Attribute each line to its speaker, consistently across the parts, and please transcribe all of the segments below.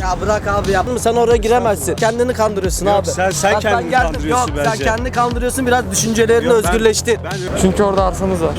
Speaker 1: Ya bırak abi ya. Sen oraya giremezsin. Kendini kandırıyorsun
Speaker 2: Yok,
Speaker 1: abi.
Speaker 2: sen- sen
Speaker 1: Bak ben
Speaker 2: kendini
Speaker 1: geldim.
Speaker 2: kandırıyorsun
Speaker 1: Yok, sen
Speaker 2: bence.
Speaker 1: kendini kandırıyorsun. Biraz düşüncelerini
Speaker 2: Yok, ben-
Speaker 1: özgürleştir.
Speaker 2: Ben
Speaker 3: Çünkü orada arsamız var.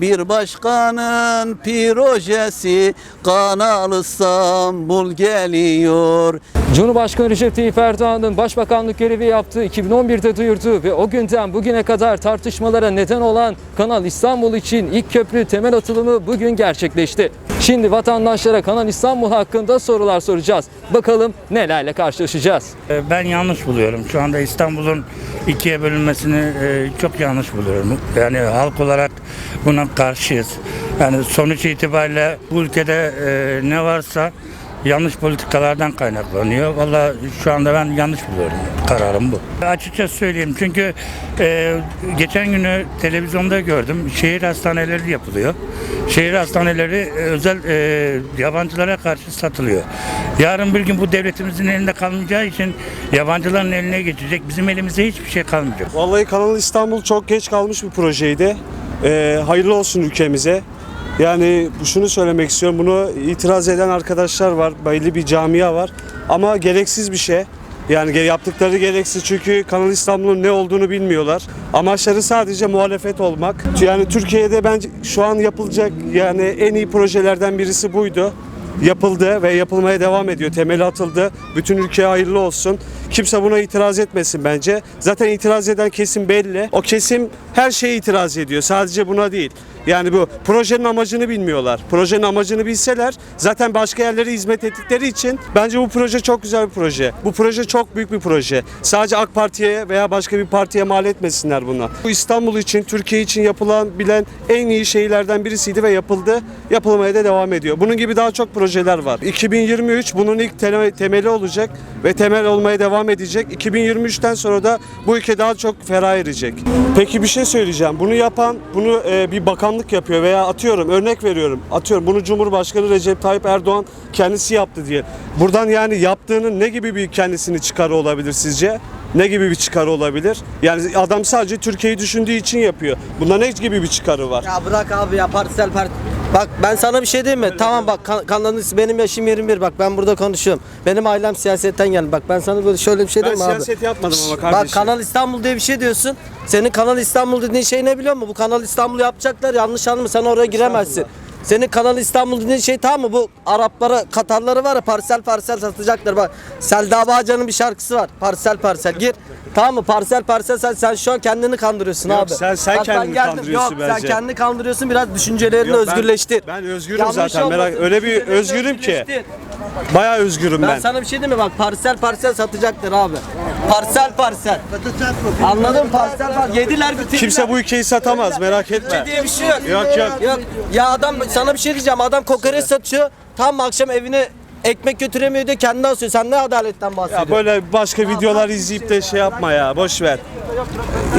Speaker 4: Bir başkanın projesi Kanal İstanbul geliyor.
Speaker 3: Cumhurbaşkanı Recep Tayyip Erdoğan'ın başbakanlık görevi yaptığı 2011'de duyurdu ve o günden bugüne kadar tartışmalara neden olan Kanal İstanbul için ilk köprü temel atılımı bugün gerçekleşti. Şimdi vatandaşlara Kanal İstanbul hakkında sorular soracağız. Bakalım nelerle karşılaşacağız.
Speaker 5: E, Ben yanlış buluyorum. Şu anda İstanbul'un ikiye bölünmesini e, çok yanlış buluyorum. Yani halk olarak buna karşıyız. Yani sonuç itibariyle bu ülkede e, ne varsa yanlış politikalardan kaynaklanıyor. Valla şu anda ben yanlış buluyorum. Kararım bu. Açıkça söyleyeyim çünkü e, geçen günü televizyonda gördüm. Şehir hastaneleri yapılıyor. Şehir hastaneleri e, özel e, yabancılara karşı satılıyor. Yarın bir gün bu devletimizin elinde kalmayacağı için yabancıların eline geçecek. Bizim elimizde hiçbir şey kalmayacak.
Speaker 2: Vallahi Kanal İstanbul çok geç kalmış bir projeydi. Ee, hayırlı olsun ülkemize. Yani şunu söylemek istiyorum. Bunu itiraz eden arkadaşlar var. Belli bir camia var. Ama gereksiz bir şey. Yani yaptıkları gereksiz çünkü Kanal İstanbul'un ne olduğunu bilmiyorlar. Amaçları sadece muhalefet olmak. Yani Türkiye'de bence şu an yapılacak yani en iyi projelerden birisi buydu yapıldı ve yapılmaya devam ediyor. Temeli atıldı. Bütün ülkeye hayırlı olsun. Kimse buna itiraz etmesin bence. Zaten itiraz eden kesim belli. O kesim her şeye itiraz ediyor. Sadece buna değil. Yani bu projenin amacını bilmiyorlar. Projenin amacını bilseler zaten başka yerlere hizmet ettikleri için bence bu proje çok güzel bir proje. Bu proje çok büyük bir proje. Sadece AK Parti'ye veya başka bir partiye mal etmesinler buna. Bu İstanbul için, Türkiye için yapılan bilen en iyi şeylerden birisiydi ve yapıldı. Yapılmaya da devam ediyor. Bunun gibi daha çok projeler var. 2023 bunun ilk temeli olacak ve temel olmaya devam edecek. 2023'ten sonra da bu ülke daha çok ferah erecek. Peki bir şey söyleyeceğim. Bunu yapan, bunu e, bir bakanlık yapıyor veya atıyorum örnek veriyorum. Atıyorum bunu Cumhurbaşkanı Recep Tayyip Erdoğan kendisi yaptı diye. Buradan yani yaptığının ne gibi bir kendisini çıkarı olabilir sizce? Ne gibi bir çıkarı olabilir? Yani adam sadece Türkiye'yi düşündüğü için yapıyor. Bunda ne gibi bir çıkarı var?
Speaker 1: Ya bırak abi ya parsel part. Bak ben sana bir şey diyeyim mi? Tamam bak kan- kanalın benim yaşım 21 bak ben burada konuşuyorum. Benim ailem siyasetten geldi. Bak ben sana böyle şöyle bir şey
Speaker 2: Ben
Speaker 1: diyeyim mi abi.
Speaker 2: siyaset yapmadım ama kardeşim.
Speaker 1: Bak Kanal İstanbul diye bir şey diyorsun. Senin Kanal İstanbul dediğin şey ne biliyor musun? Bu Kanal İstanbul yapacaklar yanlış anlama sen oraya giremezsin. Senin Kanal İstanbul dediğin şey tamam mı? Bu Araplara, Katarları var ya parsel parsel satacaklar. Bak Selda Bağcan'ın bir şarkısı var. Parsel parsel gir. Tamam mı? Parsel parsel sen, sen şu an kendini kandırıyorsun
Speaker 2: Yok,
Speaker 1: abi.
Speaker 2: sen- sen
Speaker 1: Bak ben
Speaker 2: kendini kandırıyorsun
Speaker 1: Yok,
Speaker 2: bence.
Speaker 1: sen kendini kandırıyorsun. Biraz düşüncelerini
Speaker 2: Yok, ben-
Speaker 1: özgürleştir.
Speaker 2: ben özgürüm
Speaker 1: Yanlış
Speaker 2: zaten, merak- öyle bir
Speaker 1: düşüncelerini
Speaker 2: özgürüm ki.
Speaker 1: özgürleştir.
Speaker 2: Bayağı özgürüm
Speaker 1: Ben,
Speaker 2: ben.
Speaker 1: sana bir şey diyeyim mi? Bak parsel parsel satacaklar abi. Parsel parsel. Anladın mı? Parsel parsel. Yediler bitirdiler.
Speaker 2: Kimse bu ülkeyi satamaz merak etme.
Speaker 1: diye bir şey yok.
Speaker 2: Yok yok.
Speaker 1: Yok. Ya adam sana bir şey diyeceğim. Adam kokoreç satıyor. Tam akşam evine ekmek götüremiyor diye kendi asıyor. Sen ne adaletten bahsediyorsun?
Speaker 2: Ya böyle başka videolar izleyip de şey yapma ya boş ver.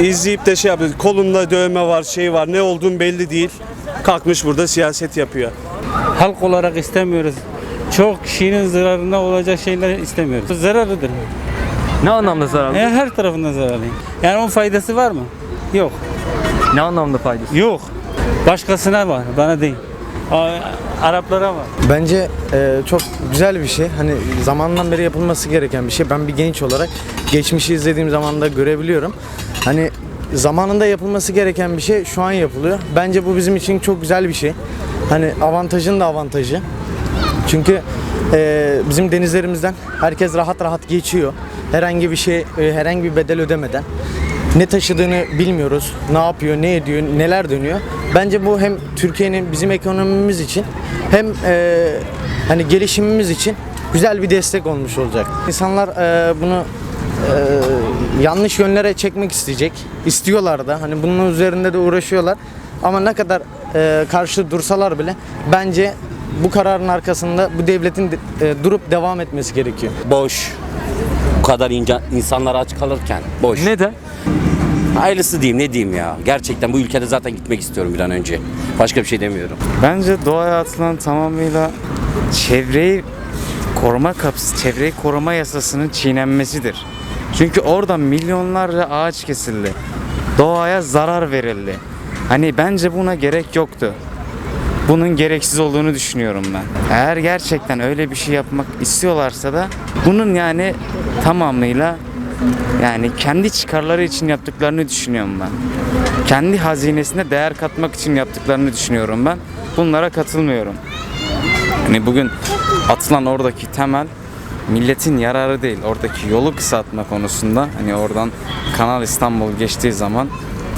Speaker 2: İzleyip de şey yapıyor. Kolunda dövme var, şey var. Ne olduğun belli değil. Kalkmış burada siyaset yapıyor.
Speaker 6: halk olarak istemiyoruz. Çok kişinin zararına olacak şeyler istemiyoruz. Zararıdır.
Speaker 3: Ne anlamda zararlı?
Speaker 6: E, her tarafından zararlı. Yani onun faydası var mı? Yok.
Speaker 3: Ne anlamda faydası?
Speaker 6: Yok. Başkasına var, bana değil. A- Araplara var.
Speaker 7: Bence e, çok güzel bir şey. Hani zamandan beri yapılması gereken bir şey. Ben bir genç olarak geçmişi izlediğim zaman da görebiliyorum. Hani zamanında yapılması gereken bir şey şu an yapılıyor. Bence bu bizim için çok güzel bir şey. Hani avantajın da avantajı. Çünkü e, bizim denizlerimizden herkes rahat rahat geçiyor. Herhangi bir şey, e, herhangi bir bedel ödemeden. Ne taşıdığını bilmiyoruz. Ne yapıyor, ne ediyor, neler dönüyor. Bence bu hem Türkiye'nin bizim ekonomimiz için hem e, hani gelişimimiz için güzel bir destek olmuş olacak. İnsanlar e, bunu e, yanlış yönlere çekmek isteyecek. İstiyorlar da. Hani bunun üzerinde de uğraşıyorlar. Ama ne kadar e, karşı dursalar bile bence bu kararın arkasında bu devletin de- e, durup devam etmesi gerekiyor.
Speaker 8: boş. Bu kadar ince, insanlar aç kalırken boş.
Speaker 3: Neden?
Speaker 8: Hayırlısı diyeyim ne diyeyim ya. Gerçekten bu ülkede zaten gitmek istiyorum bir an önce. Başka bir şey demiyorum.
Speaker 9: Bence doğaya atılan tamamıyla çevreyi koruma kapısı, çevreyi koruma yasasının çiğnenmesidir. Çünkü orada milyonlarca ağaç kesildi. Doğaya zarar verildi. Hani bence buna gerek yoktu. Bunun gereksiz olduğunu düşünüyorum ben. Eğer gerçekten öyle bir şey yapmak istiyorlarsa da bunun yani tamamıyla yani kendi çıkarları için yaptıklarını düşünüyorum ben. Kendi hazinesine değer katmak için yaptıklarını düşünüyorum ben. Bunlara katılmıyorum. Hani bugün atılan oradaki temel milletin yararı değil. Oradaki yolu kısaltma konusunda hani oradan Kanal İstanbul geçtiği zaman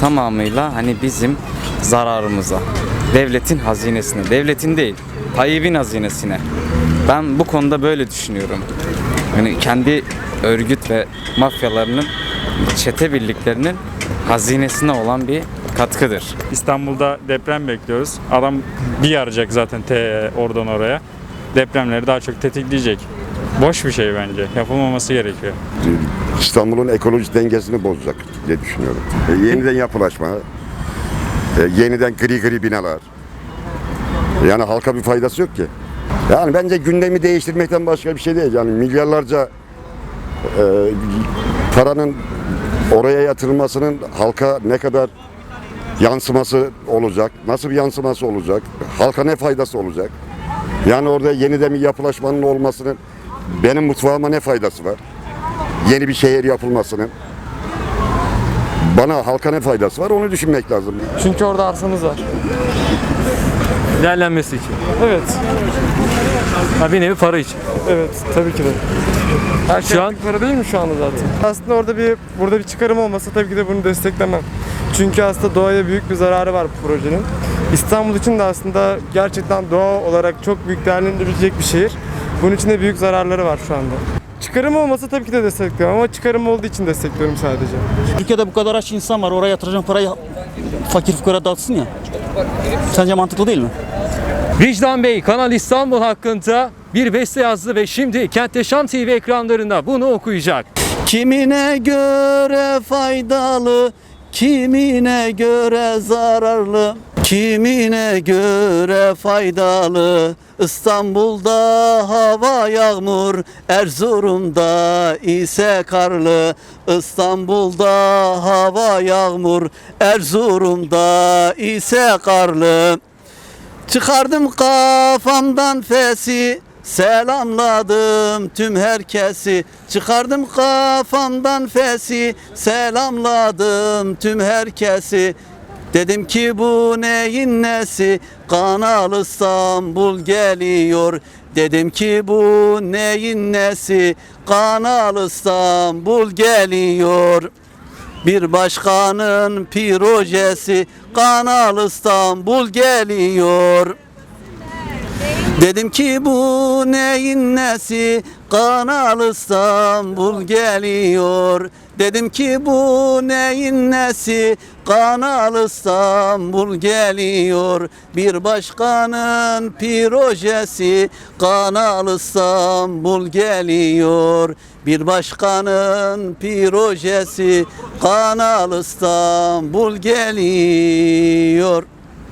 Speaker 9: tamamıyla hani bizim zararımıza. Devletin hazinesine. Devletin değil. Tayyip'in hazinesine. Ben bu konuda böyle düşünüyorum. Hani kendi örgüt ve mafyalarının çete birliklerinin hazinesine olan bir katkıdır.
Speaker 10: İstanbul'da deprem bekliyoruz. Adam bir yarayacak zaten te oradan oraya. Depremleri daha çok tetikleyecek. Boş bir şey bence. Yapılmaması gerekiyor.
Speaker 11: İstanbul'un ekolojik dengesini bozacak diye düşünüyorum. E, yeniden yapılaşma, e, yeniden gri gri binalar. Yani halka bir faydası yok ki. Yani bence gündemi değiştirmekten başka bir şey değil. Yani milyarlarca e, paranın oraya yatırılmasının halka ne kadar yansıması olacak, nasıl bir yansıması olacak, halka ne faydası olacak? Yani orada yeniden bir yapılaşmanın olmasının benim mutfağıma ne faydası var? yeni bir şehir yapılmasının bana halka ne faydası var onu düşünmek lazım.
Speaker 6: Çünkü orada arsamız var.
Speaker 3: Değerlenmesi için.
Speaker 6: Evet.
Speaker 3: Ha, bir nevi para için.
Speaker 6: Evet. Tabii ki de. Her şey
Speaker 3: Şu an-
Speaker 6: para değil mi şu anda zaten? Aslında orada bir burada bir çıkarım olmasa tabii ki de bunu desteklemem. Çünkü aslında doğaya büyük bir zararı var bu projenin. İstanbul için de aslında gerçekten doğa olarak çok büyük değerlendirilecek bir şehir. Bunun için de büyük zararları var şu anda. Çıkarım olmasa tabii ki de destekliyorum ama çıkarım olduğu için destekliyorum sadece.
Speaker 12: Türkiye'de bu kadar aç insan var. Oraya yatıracağım parayı fakir fukara dağıtsın ya. Sence mantıklı değil mi?
Speaker 3: Vicdan Bey Kanal İstanbul hakkında bir beste yazdı ve şimdi Kent Yaşam TV ekranlarında bunu okuyacak.
Speaker 4: Kimine göre faydalı, kimine göre zararlı. Kimine göre faydalı? İstanbul'da hava yağmur Erzurum'da ise karlı. İstanbul'da hava yağmur Erzurum'da ise karlı. Çıkardım kafamdan fesi Selamladım tüm herkesi. Çıkardım kafamdan fesi Selamladım tüm herkesi Dedim ki bu neyin nesi? Kanal İstanbul geliyor. Dedim ki bu neyin nesi? Kanal İstanbul geliyor. Bir başkanın projesi Kanal İstanbul geliyor. Dedim ki bu neyin nesi Kanal İstanbul geliyor. Dedim ki bu neyin nesi Kanal İstanbul geliyor. Bir başkanın projesi Kanal İstanbul geliyor. Bir başkanın projesi Kanal İstanbul geliyor.